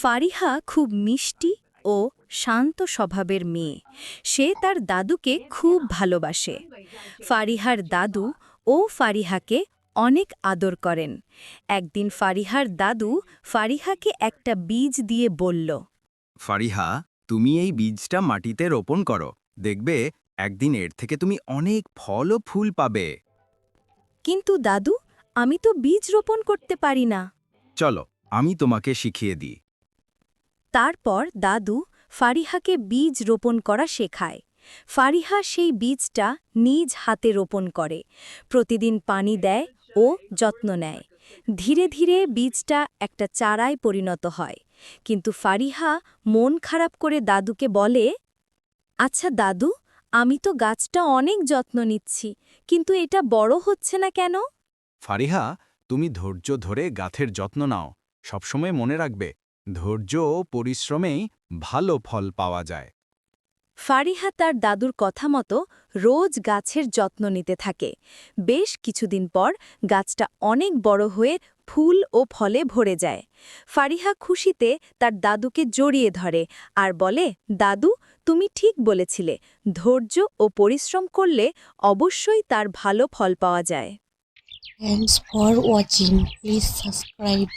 ফারিহা খুব মিষ্টি ও শান্ত স্বভাবের মেয়ে। সে তার দাদুকে খুব ভালোবাসে। ফারিহার দাদু ও ফারিহাকে অনেক আদর করেন। একদিন ফারিহার দাদু ফারিহাকে একটা বীজ দিয়ে বলল ফারিহা তুমি এই বীজটা মাটিতে রোপণ করো। দেখবে একদিন এর থেকে তুমি অনেক ফল ও ফুল পাবে। কিন্তু দাদু আমি তো বীজ রোপণ করতে পারি না। চলো আমি তোমাকে শিখিয়ে দিই। তারপর দাদু ফারিহাকে বীজ রোপণ করা শেখায়। ফারিহা সেই বীজটা নিজ হাতে রোপণ করে, প্রতিদিন পানি দেয় ও যত্ন নেয়। ধীরে ধীরে বীজটা একটা চারায় পরিণত হয়। কিন্তু ফারিহা মন খারাপ করে দাদুকে বলে আচ্ছা দাদু, আমি তো গাছটা অনেক যত্ন নিচ্ছি, কিন্তু এটা বড় হচ্ছে না কেন? ফারিহা, তুমি ধৈর্য ধরে গাথের যত্ন নাও, সবসময় মনে রাখবে ধৈর্য ও পরিশ্রমেই ভালো ফল পাওয়া যায় ফারিহা তার দাদুর কথা মতো রোজ গাছের যত্ন নিতে থাকে বেশ কিছুদিন পর গাছটা অনেক বড় হয়ে ফুল ও ফলে ভরে যায় ফারিহা খুশিতে তার দাদুকে জড়িয়ে ধরে আর বলে দাদু তুমি ঠিক বলেছিলে ধৈর্য ও পরিশ্রম করলে অবশ্যই তার ভালো ফল পাওয়া যায় Thanks for watching. Please subscribe.